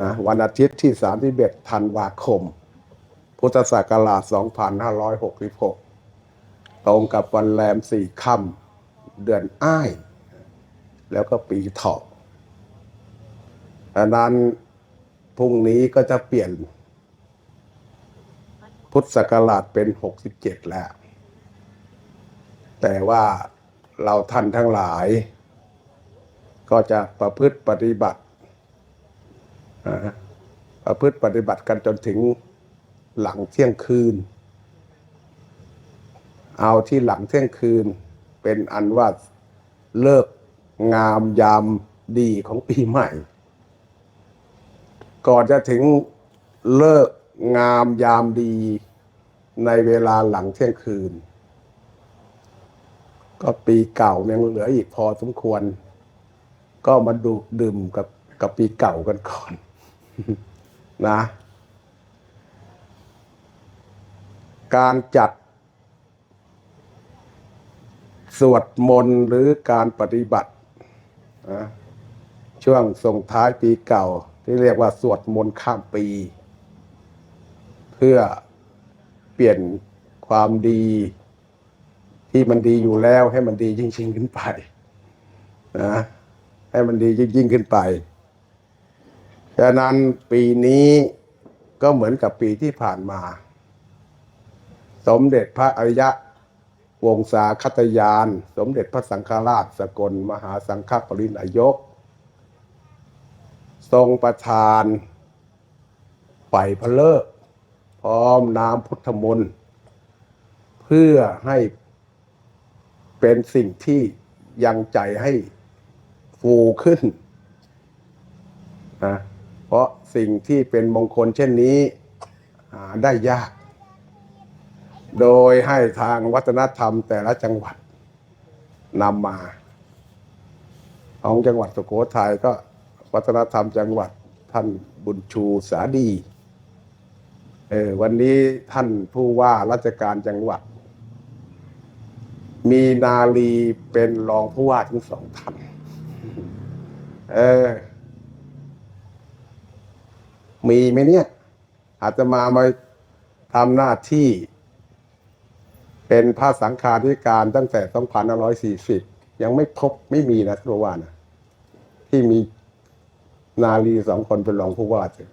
นะวันอาทิตย์ที่ 31 ธันวาคม พุทธศักราช 2566 ตรงกับวันแรมสี่ค่ำเดือนอ้าย แล้วก็ปีเถาะดังนั้นพรุ่งนี้ก็จะเปลี่ยน พุทธศักราชเป็น 67 แล้ว แต่ว่าเราท่านทั้งหลาย ก็จะประพฤติปฏิบัติ ประพฤติปฏิบัติกันจนถึงหลังเที่ยงคืน เอาที่หลังเที่ยงคืน เป็นอันว่าเลิกงามยามดีของปีใหม่ ก่อนจะถึงเลิกงามยามดีในเวลาหลังเที่ยงคืน ก็ปีเก่ายังเหลืออีกพอสมควร ก็มาดูดื่มกับกับปีเก่ากันก่อน นะ การจัด สวดมนต์หรือการปฏิบัตินะช่วงส่งท้ายปีเก่า ที่เรียกว่าสวดมนต์ข้ามปี เพื่อเปลี่ยนความดี ที่มันดีอยู่แล้วให้มันดียิ่งยิ่งขึ้นไปนะให้มันดียิ่งยิ่งขึ้นไป ดังนั้นปีนี้ก็เหมือนกับปีที่ผ่านมา สมเด็จพระอริยะ วงศาคตยาน สมเด็จพระสังฆราชสกล มหาสังฆปรินายก ทรงประทานไปพระเลิก พร้อมน้ำพุทธมนต์เพื่อให้เป็นสิ่งที่ยังใจให้ฟูขึ้นนะ เพราะสิ่งที่เป็นมงคลเช่นนี้หาได้ยาก โดยให้ทางวัฒนธรรมแต่ละจังหวัดนำมาของจังหวัดสุโขทัยก็วัฒนธรรมจังหวัดท่านบุญชูสาดีเออวันนี้ท่านผู้ว่าราชการจังหวัด มีนาลีเป็นรองผู้ว่าทั้งสองท่านเออ มีไหมเนี่ย อาจจะมามาทำหน้าที่ เป็นพระสังฆาธิการตั้งแต่ 2540 ยังไม่พบไม่มีนะทุกว่านะที่มีนาลีสองคนเป็นรองผู้ว่าจะ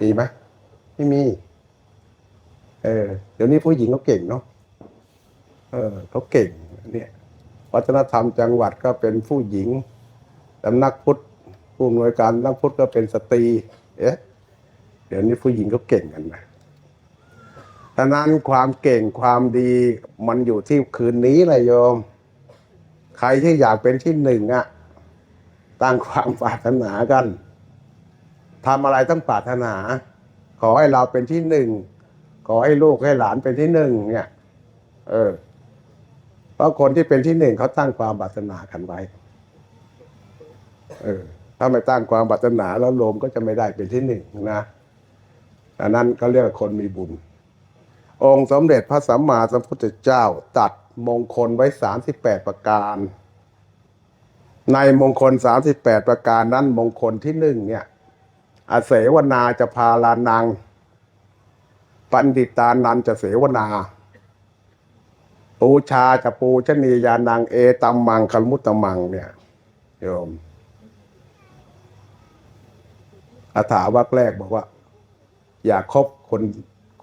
มีไหมไม่มี เออ เดี๋ยวนี้ผู้หญิงเขาเก่งเนาะเออเขาเก่ง เนี่ยวัฒนธรรมจังหวัดก็เป็นผู้หญิงสำนักพุทธผู้อำนวยการสำนักพุทธก็เป็นสตรี เอ๊ะ เดี๋ยวนี้ผู้หญิงเขาเก่งกันนะฉะนั้นความเก่งความดีมันอยู่ที่คืนนี้แหละโยม ใครที่อยากเป็นที่หนึ่งอะตั้งความปรารถนากันทำอะไรต้องปรารถนา ขอให้เราเป็นที่หนึ่ง ขอให้ลูกให้หลานเป็นที่หนึ่งเนี่ย เออ เพราะคนที่เป็นที่หนึ่งเขาตั้งความปรารถนากันไว้ เออ ถ้าไม่ตั้งความปรารถนาแล้วโลมก็จะไม่ได้เป็นที่หนึ่งนะ อันนั้นเขาเรียกคนมีบุญ องค์สมเด็จพระสัมมาสัมพุทธเจ้าตัดมงคลไว้สามสิบแปดประการ ในมงคลสามสิบแปดประการนั้นมงคลที่หนึ่งเนี่ยอาเสวนาจะพาลานัง ปันดิตานันจะเสวนา ปูชาจะปูชนียานังเอตัมมังคลมุตตมังเนี่ยโยมคาถาวักแรกบอกว่า อย่าคบคน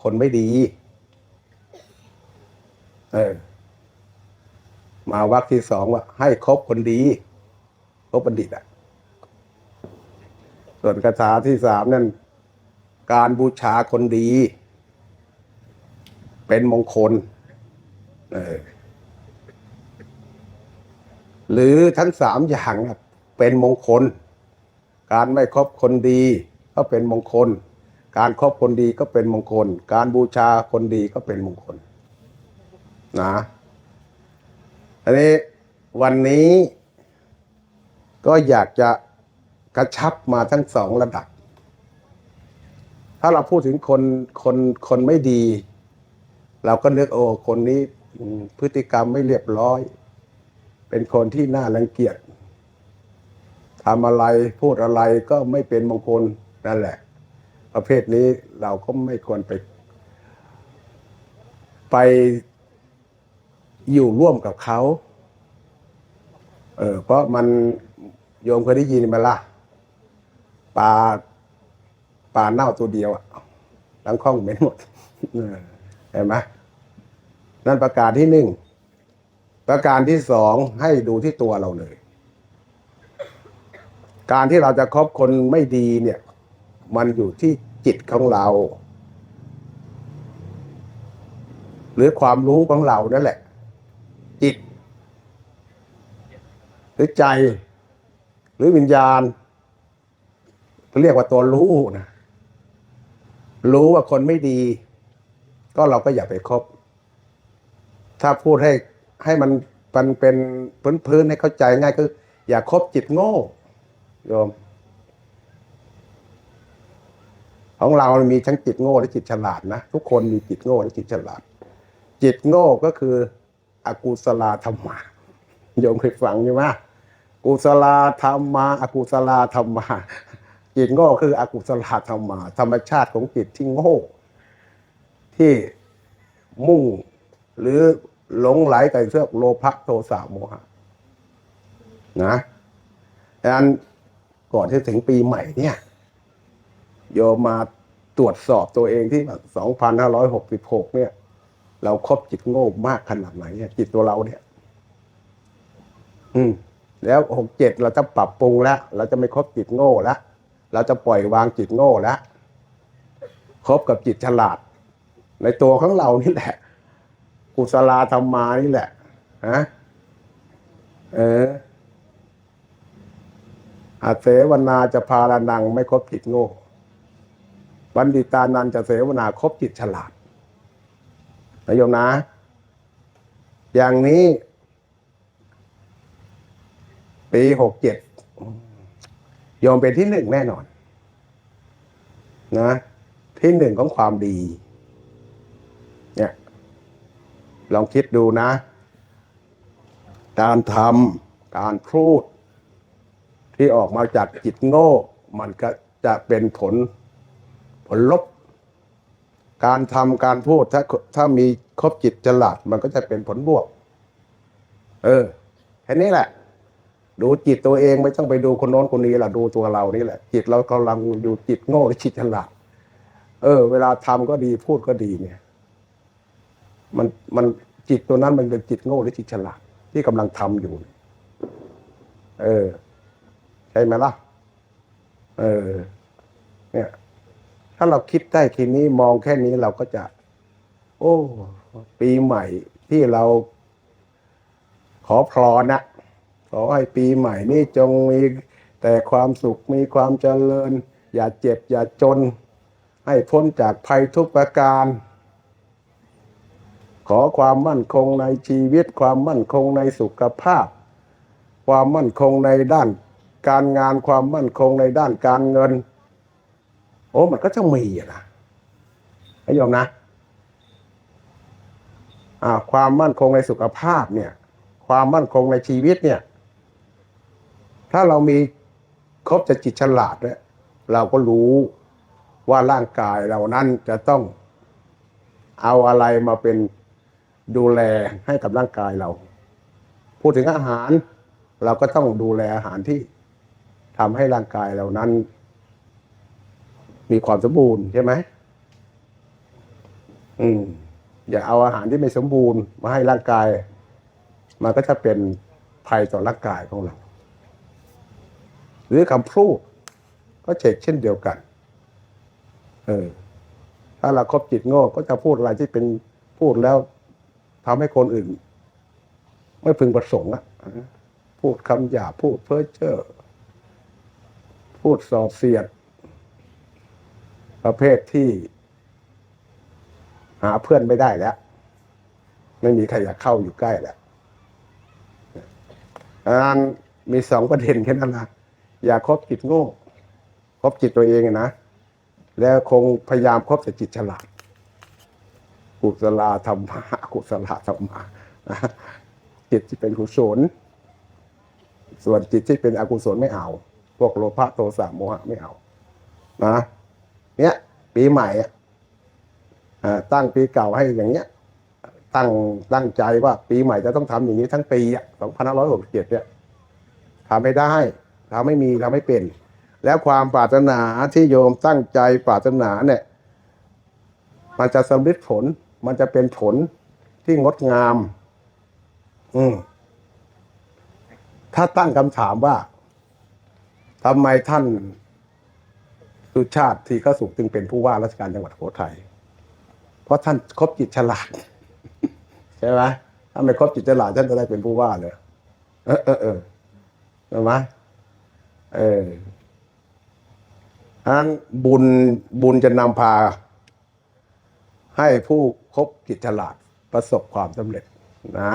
คนไม่ดี เออ มาวักที่สองว่า ให้คบคนดีคบบัณฑิตอะส่วนคาถาที่สามนั่น การบูชาคนดี เป็นมงคล เออ หรือทั้งสามอย่างน่ะเป็นมงคล การไม่คบคนดี ก็เป็นมงคล การครบคนดีก็เป็นมงคล การบูชาคนดีก็เป็นมงคลนะอันนี้วันนี้ก็อยากจะกระชับมาทั้งสองระดับ ถ้าเราพูดถึงคนคนคนไม่ดี เราก็นึกโอ้คนนี้พฤติกรรมไม่เรียบร้อย เป็นคนที่น่ารังเกียจทำอะไรพูดอะไรก็ไม่เป็นมงคลนั่นแหละ ประเภทนี้เราก็ไม่ควรไป ไปอยู่ร่วมกับเขา เออ เพราะมันโยมเคยได้ยินมาละปลาปลาเน่าตัวเดียวอะทั้งข้องเหม็นหมดเออเห็นไหมนั่นประการที่หนึ่ง ประการที่สองให้ดูที่ตัวเราเลย การที่เราจะคบคนไม่ดีเนี่ย มันอยู่ที่จิตของเรา หรือความรู้ของเรานั่นแหละ จิต หรือใจ หรือวิญญาณเขาเรียกว่าตัวรู้นะรู้ว่าคนไม่ดี ก็เราก็อย่าไปคบ ถ้าพูดให้ให้มันมันเป็นพื้นพื้นๆให้เข้าใจง่ายคือ อย่าคบจิตโง่โยม ของเรามีทั้งจิตโง่และจิตฉลาดนะทุกคนมีจิตโง่และจิตฉลาด จิตโง่ก็คืออกุศลธรรมะโยมเคยฟังใช่ไหมกุศลธรรมะอกุศลธรรมะจิตโง่คืออกุศลธรรมะธรรมชาติของจิตที่โง่ ที่มุ่งหรือหลงไหลกับเรื่องโลภะโทสะโมหะ นะดังนั้นก่อนที่ถึงปีใหม่เนี่ย โยมมาตรวจสอบตัวเองที่2566เนี่ย เราครบจิตโง่มากขนาดไหนเนี่ย จิตตัวเราเนี่ย อืม แล้วหกเจ็ดเราจะปรับปรุงแล้วเราจะไม่ครบจิตโง่แล้วเราจะปล่อยวางจิตโง่แล้วครบกับจิตฉลาด ในตัวของเรานี่แหละ กุศลธรรมานี่แหละฮะเอออาเสวนาจะพาลานังไม่ครบจิตโง่ บัณฑิตานันจะเสวนาครบจิตฉลาดนะโยมนะ อย่างนี้ ปีหกเจ็ดโยมเป็นที่หนึ่งแน่นอน นะ ที่หนึ่งของความดี เนี่ย ลองคิดดูนะ การทำการพูด ที่ออกมาจากจิตโง่ มันก็จะเป็นผล ผลลบ การทำการพูดถ้าถ้ามีครบจิตฉลาดมันก็จะเป็นผลบวก เออแค่นี้แหละ ดูจิตตัวเองไม่ต้องไปดูคนโน้นคนนี้ละดูตัวเรานี่แหละ จิตเรากำลังดูจิตโง่หรือจิตฉลาดเออ เวลาทำก็ดีพูดก็ดีเนี่ย มันมันจิตตัวนั้นมันเป็นจิตโง่หรือจิตฉลาดที่กำลังทำอยู่ เออ ใช่ไหมล่ะ เออ เนี่ย ถ้าเราคิดได้ทีนี้มองแค่นี้เราก็จะ โอ้ ปีใหม่ที่เรา ขอพรนะขอให้ปีใหม่นี้จงมีแต่ความสุขมีความเจริญ อย่าเจ็บ อย่าจน ให้พ้นจากภัยทุกประการ ขอความมั่นคงในชีวิต ความมั่นคงในสุขภาพ ความมั่นคงในด้าน การงานความมั่นคงในด้านการเงิน อ้มันก็จะมีนะให้โยมนะความมั่นคงในสุขภาพเนี่ย ความมั่นคงในชีวิตเนี่ย ถ้าเรามีครบจะจิตฉลาดเนี่ยเราก็รู้ว่าร่างกายเรานั้นจะต้องเอาอะไรมาเป็นดูแลให้กับร่างกายเรา พูดถึงอาหาร เราก็ต้องดูแลอาหารที่ทำให้ร่างกายเรานั้น มีความสมบูรณ์ใช่ไหมอืม อย่าเอาอาหารที่ไม่สมบูรณ์ มาให้ร่างกาย มันก็จะเป็นภัยต่อร่างกายของเรา หรือคำพูดก็เช็เช่นเดียวกัน เออ ถ้าเราครบจิตโง่ก็จะพูดอะไรที่เป็นพูดแล้วทำให้คนอื่น ไม่พึงประสงค์อะพูดคำหยาพูดเพ้อเจ้อพูดส่อเสียด ประเภทที่ หาเพื่อนไม่ได้แล้ว ไม่มีใครอยากเข้าอยู่ใกล้แล้วอันมีสองประเด็นแค่นั้นนะอย่าคบจิตโง่คบจิตตัวเองนะแล้วคงพยายามคบแต่จิตฉลาดกุศลธรรมะกุศลธรรมะนะจิตที่เป็นกุศลส่วนจิตที่เป็นอกุศลไม่เอา พวกโลภะโทสะโมหะไม่เอา นะ เนี่ยปีใหม่อ่าตั้งปีเก่าให้อย่างเงี้ย ตั้งตั้งใจว่าปีใหม่จะต้องทำอย่างนี้ทั้งปีอะ2567เนี่ยทำไม่ได้ทำไม่มีทำไม่เป็น แล้วความปรารถนาที่โยมตั้งใจปรารถนาเนี่ย มันจะสำเร็จผล มันจะเป็นผลที่งดงาม อืมถ้าตั้งคำถามว่าทำไมท่าน สุชาติทีฆสุขจึงเป็นผู้ว่าราชการจังหวัดโขทัยเพราะท่านครบจิตฉลาดใช่ไหมถ้าไม่ครบจิตฉลาดท่านจะได้เป็นผู้ว่าเลยเออเออเออใช่ไหมเออฉะนั้นบุญบุญจะนำพา ให้ผู้ครบจิตฉลาดประสบความสำเร็จนะ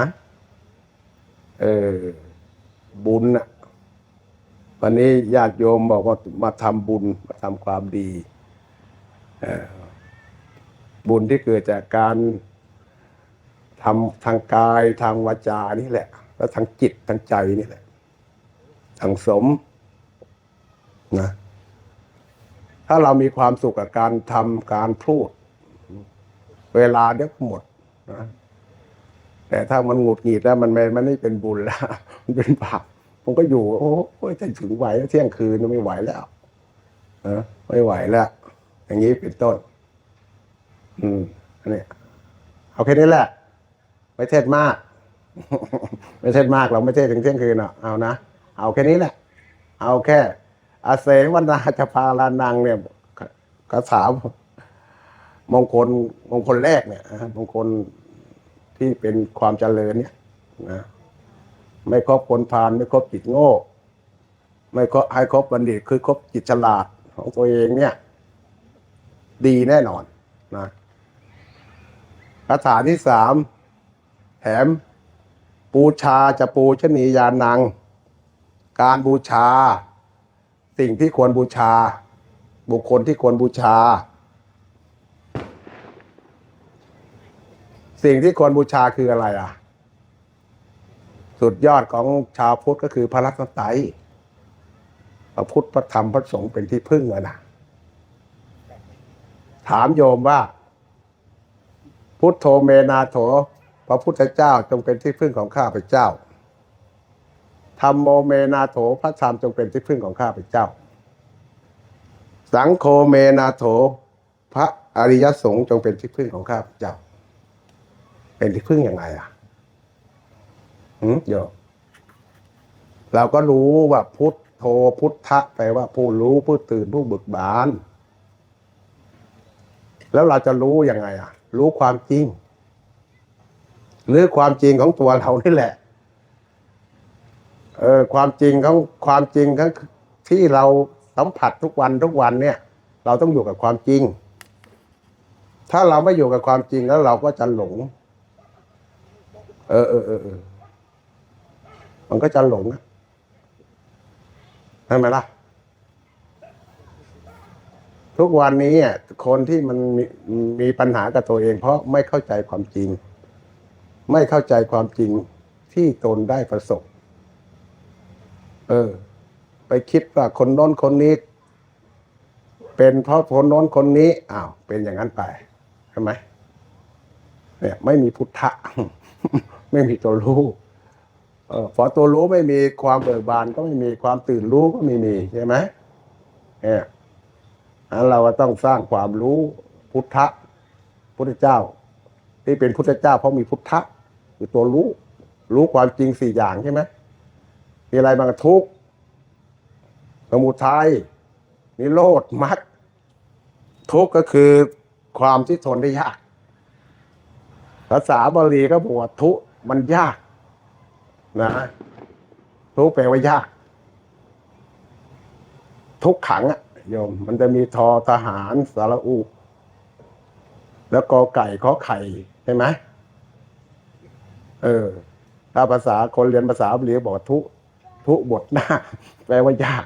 เออ บุญนะ วันนี้ญาติโยมบอกว่ามาทำบุญมาทำความดี บุญที่เกิดจากการทำทางกายทางวาจานี่แหละ แล้วทางจิตทางใจนี่แหละทางสมนะถ้าเรามีความสุขกับการทำการพูด เวลาเดี๋ยวหมดนะแต่ถ้ามันหงุดหงิดแล้วมันไม่มันไม่เป็นบุญแล้วมันเป็นบาป ผมก็อยู่ โอ้ยจะถึงไหวแล้วเที่ยงคืนไม่ไหวแล้วนะไม่ไหวแล้ว อย่างนี้เป็นต้น อืมอันนี้เอาแค่นี้แหละ ไม่เทศมาก ไม่เทศมากเราไม่เทศถึงเที่ยงคืนอะเอานะเอาแค่นี้แหละ เอาแค่อาเสวนาจะพาลานังเนี่ยคาถามงคลมงคลแรกเนี่ยมงคลที่เป็นความเจริญเนี่ยนะ ไม่ครบคนพาลไม่ครบจิตโง่ ไม่ครบให้ครบบัณฑิตคือครบจิตฉลาดของตัวเองเนี่ย ดีแน่นอนนะคาถาที่สามแถมบูชาจะปูชนียานัง การบูชา สิ่งที่ควรบูชา บุคคลที่ควรบูชา สิ่งที่ควรบูชาคืออะไรอะ สุดยอดของชาวพุทธก็คือพระรัตนตรัยพระพุทธพระธรรมพระสงฆ์เป็นที่พึ่งอะนะถามโยมว่า พุทโธเมนาโถ พระพุทธเจ้าจงเป็นที่พึ่งของข้าพเจ้าธรรมโมเมนาโถพระธรรมจงเป็นที่พึ่งของข้าพเจ้า สังโฆเมนาโถ พระอริยสงฆ์จงเป็นที่พึ่งของข้าพเจ้า เป็นที่พึ่งยังไงอะ โยมเราก็รู้ว่าพุทโธพุทธะแปลว่าผู้รู้ผู้ตื่นผู้เบิกบาน แล้วเราจะรู้ยังไงอะ รู้ความจริง หรือความจริงของตัวเรานี่แหละ เออ ความจริงของความจริงทั้งที่เราสัมผัสทุกวันทุกวันเนี่ย เราต้องอยู่กับความจริง ถ้าเราไม่อยู่กับความจริงแล้วเราก็จะหลง เออเออเออ มันก็จะหลงอะใช่ไหมล่ะ ทุกวันนี้อะคนที่มันมีมีปัญหากับตัวเอง เพราะไม่เข้าใจความจริง ไม่เข้าใจความจริงที่ตนได้ประสบ เออ ไปคิดว่าคนโน้นคนนี้ เป็นเพราะคนโน้นคนนี้อ้าวเป็นอย่างนั้นไปใช่ไหมเนี่ย ไม่มีพุทธะ ไม่มีตัวรู้ พอตัวรู้ไม่มีความเบิกบานก็ไม่มีความตื่นรู้ก็ไม่มีใช่ไหมเนี่ยอันเราก็ต้องสร้างความรู้พุทธะพุทธเจ้า ที่เป็นพุทธเจ้า เพราะมีพุทธะคือตัวรู้ รู้ความจริงสี่อย่างใช่ไหมมีอะไรบางทุกสมุทัยนิโรธมรรคทุกก็คือความที่ทนได้ยาก ภาษาบาลีก็บอกว่าทุมันยาก นะทุกแปลว่ายาก ทุกขังอะโยม มันจะมีทอทหารสารอุ แล้วกอไก่ขอไข่ใช่ไหมเออ ถ้าภาษาคนเรียนภาษาบาลีบอกทุทุบทหน้า แปลว่ายาก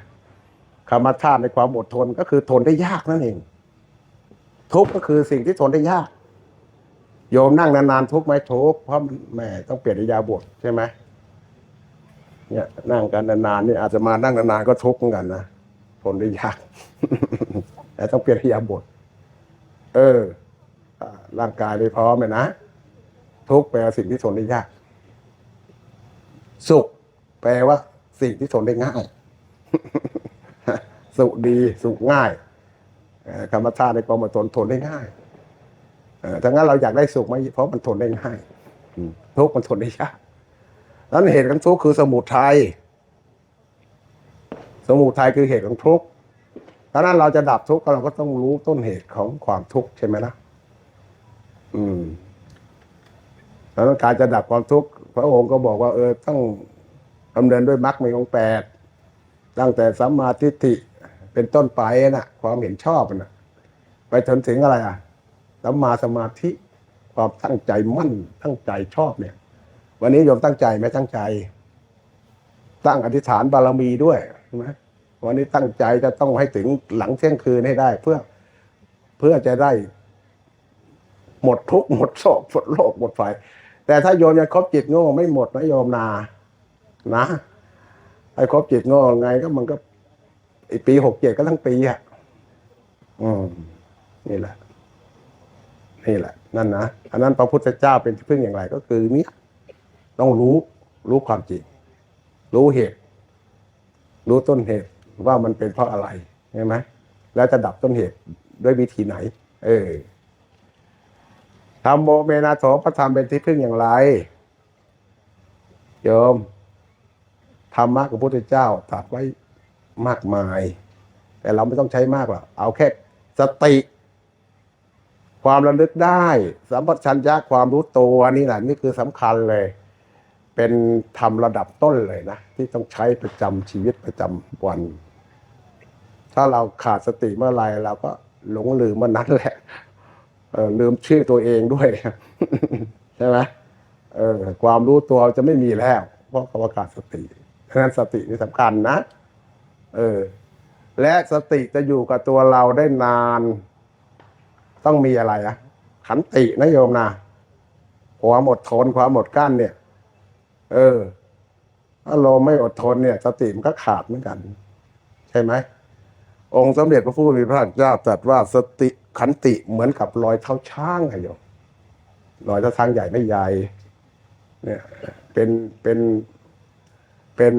คำว่าธาตุในความอดทนก็คือทนได้ยากนั่นเอง ทุกก็คือสิ่งที่ทนได้ยาก โยมนั่งนานๆทุกไหมทุกเพราะแหม่ต้องเปลี่ยนอิริยาบทใช่ไหม เนี่ยนั่งกันนานๆนี่อาจจะมานั่งนานๆก็ทุกข์เหมือนกันนะทนได้ยากแต่ต้องเปลี่ยนอิริยาบท เออร่างกายไม่พร้อมเลยนะทุกข์แปลว่าสิ่งที่ทนได้ยาก สุข แปลว่า สิ่งที่ทนได้ง่าย สุขดีสุขง่ายธรรมชาติในความอดทนทนได้ง่ายเออถ้างั้นเราอยากได้สุขไหมเพราะมันทนได้ง่ายทุกข์มันทนได้ยาก นั้นเหตุของทุกข์คือสมุทัยสมุทัยคือเหตุของทุกข์ดังนั้นเราจะดับทุกข์เราก็ต้องรู้ต้นเหตุของความทุกข์ใช่ไหมล่ะอืมแล้วการจะดับความทุกข์พระองค์ก็บอกว่า เออต้องดำเนินด้วยมรรคมีองค์แปดตั้งแต่สัมมาทิฏฐิเป็นต้นไปน่ะ ความเห็นชอบน่ะไปจนถึงอะไรอะสัมมาสมาธิความตั้งใจมั่นตั้งใจชอบเนี่ย วันนี้โยมตั้งใจไหมตั้งใจ ตั้งอธิษฐานบารมีด้วยใช่ไหมวันนี้ตั้งใจจะต้องให้ถึงหลังเที่ยงคืนให้ได้ เพื่อเพื่อจะได้ หมดทุกข์หมดโศกหมดโรคหมดไฟแต่ถ้าโยมยังครบจิตโง่ไม่หมดนะโยมนานะไอ้ครบจิตโง่ไงก็มันก็อปีหกเจ็ดก็ทั้งปีอะอืมนี่แหละ นี่แหละ นั่นนะอันนั้นพระพุทธเจ้าเป็นที่พึ่งอย่างไรก็คือเนี่ย ต้องรู้รู้ความจริง รู้เหตุ รู้ต้นเหตุว่ามันเป็นเพราะอะไรใช่ไหมแล้วจะดับต้นเหตุด้วยวิธีไหน เออธรรมโมเมนาโถพระธรรมเป็นที่พึ่งอย่างไรโยมธรรมะของพระพุทธเจ้าตรัสไว้มากมาย แต่เราไม่ต้องใช้มากหรอกเอาแค่สติ ความระลึกได้ สัมปชัญญะความรู้ตัวนี่แหละนี่คือสำคัญเลย เป็นธรรมระดับต้นเลยนะ ที่ต้องใช้ประจำชีวิตประจำวัน ถ้าเราขาดสติเมื่อไรเราก็หลงลืมเมื่อนั้นแหละลืมชื่อตัวเองด้วยใช่ไหมเออความรู้ตัวจะไม่มีแล้ว เพราะขาขาดสติเพราะฉะนั้นสตินี่สำคัญนะ เออ และสติจะอยู่กับตัวเราได้นาน ต้องมีอะไรอะขันตินะโยมนะความอดทนความอดกั้นเนี่ย เออถ้าเราไม่อดทนเนี่ยสติมันก็ขาดเหมือนกัน ใช่ไหมองค์สมเด็จพระผู้มีพระภาคเจ้าตรัสว่าสติขันติเหมือนกับรอยเท้าช้างอะโยมรอยเท้าช้างใหญ่ไม่ใหญ่เนี่ยเป็นเป็นเป็น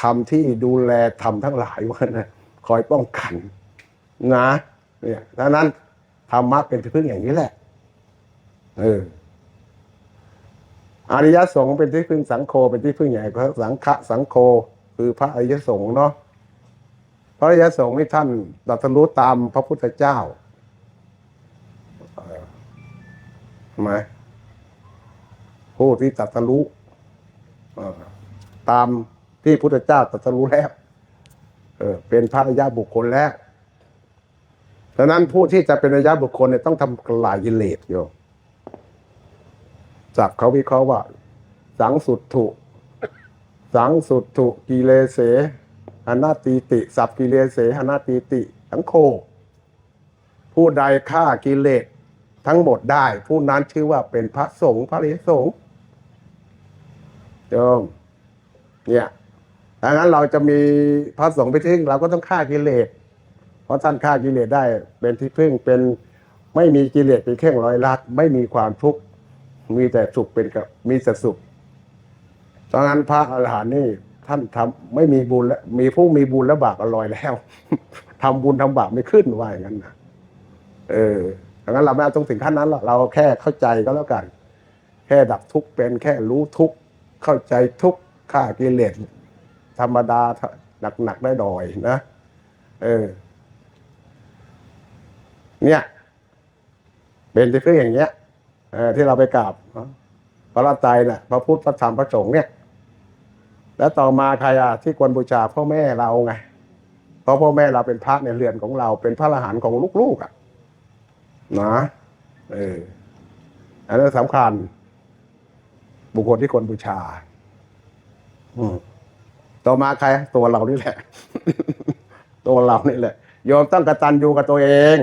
ธรรมที่ดูแลธรรมทั้งหลายว่านะคอยป้องกันนะ เนี่ยดังนั้นธรรมะเป็นที่พึ่งอย่างนี้แหละ เออ อริยสงฆ์เป็นที่พึ่งสังโฆเป็นที่พึ่งใหญ่พระสังฆสังโฆคือพระอริยสงฆ์เนาะพระอริยสงฆ์นี่ท่านตรัสรู้ตามพระพุทธเจ้าทำไมผู้ที่ตรัสรู้ตามที่พุทธเจ้าตรัสรู้แล้วเออเป็นพระอริยบุคคลแล้วดังนั้นผู้ที่จะเป็นอริยบุคคลเนี่ยต้องทำลายกิเลสโยม ศัพท์เขาวิเคราะห์ว่า สังสุดถุสังสุดถุกิเลเสหนาตีติ สัพกิเลเสหนาตีติสังโค ผู้ใดฆ่ากิเลสทั้งหมดได้ ผู้นั้นชื่อว่าเป็นพระสงฆ์พระริสงฆ์โยมเนี่ยดังนั้นเราจะมีพระสงฆ์ไปทิ้งเราก็ต้องฆ่ากิเลส เพราะท่านฆ่ากิเลสได้เป็นที่พึ่งเป็นไม่มีกิเลสเป็นเครื่องร้อยลัดไม่มีความทุกข์ มีแต่สุขเป็นกับมีแต่สุขดังนั้นพระอรหันต์นี่ ท่านทำไม่มีบุญแล้วมีผู้มีบุญและบาปอร่อยแล้วทำบุญทำบาปไม่ขึ้นว่าอย่างนั้นนะเออดังนั้นเราไม่ต้องถึงขั้นนั้นหรอกเราแค่เข้าใจก็แล้วกัน แค่ดับทุกข์เป็นแค่รู้ทุกข์เข้าใจทุกข์ฆ่ากิเลสธรรมดาหนักๆได้ดอยนะเออ เนี่ย เป็นที่พึ่งอย่างเงี้ย ที่เราไปกราบพระรัตไตรน่ะพระพุทธพระธรรมพระสงฆ์เนี่ย แล้วต่อมาใครอะที่ควรบูชาพ่อแม่เราไงเพราะพ่อแม่เราเป็นพระในเรือนของเราเป็นพระอรหันต์ของลูกๆอะนะเอออันนั้นสำคัญ บุคคลที่ควรบูชา อืมต่อมาใคร ตัวเรานี่แหละ ตัวเรานี่แหละโยมต้องกระตัญญูกับตัวเอง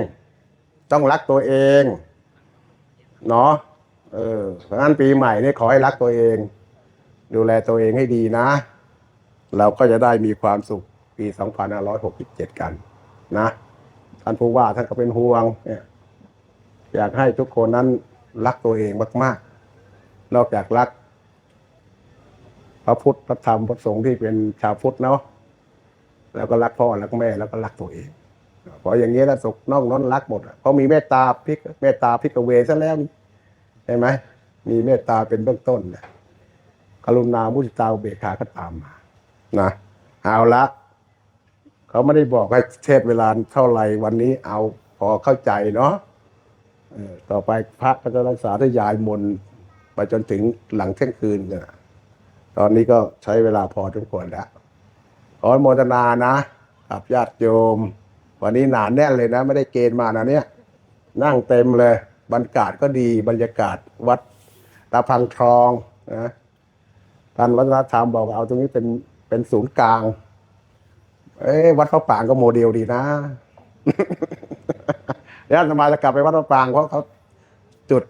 ต้องรักตัวเอง เนาะเออเพราะงั้นปีใหม่นี่ขอให้รักตัวเอง ดูแลตัวเองให้ดีนะ เราก็จะได้มีความสุขปี 2567 กันนะท่านผู้ว่าท่านก็เป็นห่วงเนี่ยอยากให้ทุกคนนั้นรักตัวเองมาก ๆ นอกจากรัก พระพุทธพระธรรมพระสงฆ์ที่เป็นชาวพุทธเนาะแล้วก็รักพ่อรักแม่แล้วก็รักตัวเอง พราะอย่างนี้แล้วสุขน้องน้นรักหมดเพราะมีเมตตาพิกเมตตาพิกเวซะแล้วใช่ไหมมีเมตตาเป็นเบื้องต้นนี่ยกรุณามุทิตาเบกขาก็ตามมานะเอาละเขาไม่ได้บอกให้เทศเวลาเท่าไหร่วันนี้เอาพอเข้าใจเนาะต่อไปพระก็จะรักษาทยายมนไปจนถึงหลังเที่ยงคืนนี่ยตอนนี้ก็ใช้เวลาพอทุกคนแล้วขอโมทนานะกับญาติโยม วันนี้หนานแน่นเลยนะ ไม่ได้เกณฑ์มานะเนี่ย นั่งเต็มเลย บรรยากาศก็ดีบรรยากาศวัดตาพังทองนะท่านวัฒนธรรมบอกเอาตรงนี้เป็นเป็นศูนย์กลาง เอ้วัดพระปางก็โมเดลดีนะเดี๋ยวอาตมาจะกลับไปวัดพระปางเพราะเขาจุด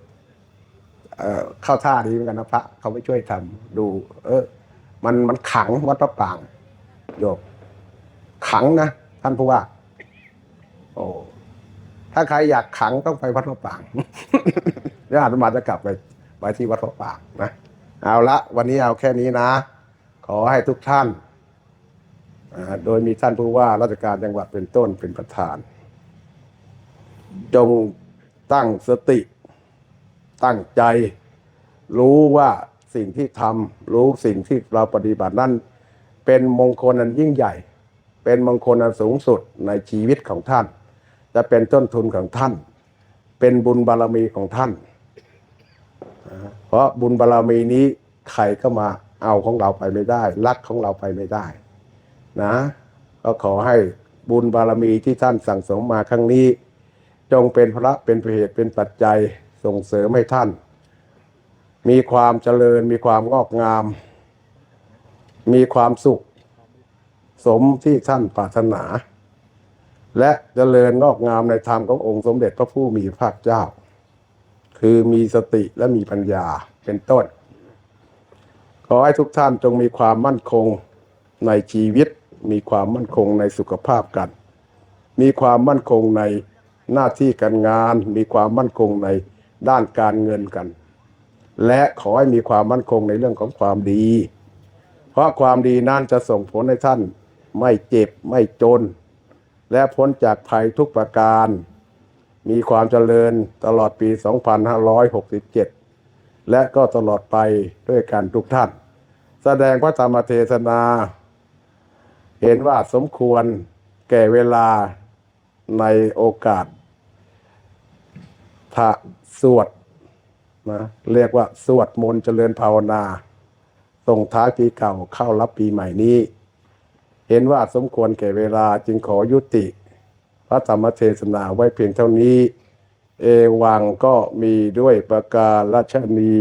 เอ่อเข้าท่าดีเหมือนกันนะพระเขาไม่ช่วยทำดู เออ มันมันขังวัดพระปางโยมขังนะท่านผู้ว่า โอ้ถ้าใครอยากขังต้องไปวัดพระปรางเดี๋ยวอาตมาจะกลับไปไปที่วัดพระปรางนะเอาละวันนี้เอาแค่นี้นะ ขอให้ทุกท่านโดยมีท่านผู้ว่าราชการจังหวัดเป็นต้นเป็นประธาน จงตั้งสติ ตั้งใจ รู้ว่าสิ่งที่ทำรู้สิ่งที่เราปฏิบัตินั้นเป็นมงคลอันยิ่งใหญ่ เป็นมงคลอันสูงสุดในชีวิตของท่าน จะเป็นต้นทุนของท่าน เป็นบุญบารมีของท่าน เพราะบุญบารมีนี้ใครก็มาเอาของเราไปไม่ได้ รักของเราไปไม่ได้ นะ ก็ขอให้บุญบารมีที่ท่านสั่งสมมาครั้งนี้ จงเป็นพระเป็นเหตุเป็นปัจจัยส่งเสริมให้ท่าน มีความเจริญมีความงอกงาม มีความสุข สมที่ท่านปรารถนา และเจริญงอกงามในธรรมขององค์สมเด็จพระผู้มีพระเจ้า คือมีสติและมีปัญญาเป็นต้น ขอให้ทุกท่านจงมีความมั่นคงในชีวิต มีความมั่นคงในสุขภาพกัน มีความมั่นคงในหน้าที่การงาน มีความมั่นคงในด้านการเงินกัน และขอให้มีความมั่นคงในเรื่องของความดี เพราะความดีนั้นจะส่งผลให้ท่านไม่เจ็บไม่จน และพ้นจากภัยทุกประการ มีความเจริญตลอดปี 2567 และก็ตลอดไปด้วยกันทุกท่าน แสดงพระธรรมเทศนา เห็นว่าสมควรแก่เวลาในโอกาสพระสวดนะเรียกว่าสวดมนต์เจริญภาวนาส่งท้ายปีเก่าเข้ารับปีใหม่นี้ เห็นว่าสมควรแก่เวลาจึงขอยุติ พระธรรมเทศนาไว้เพียงเท่านี้ เอวังก็มีด้วยประการราชนี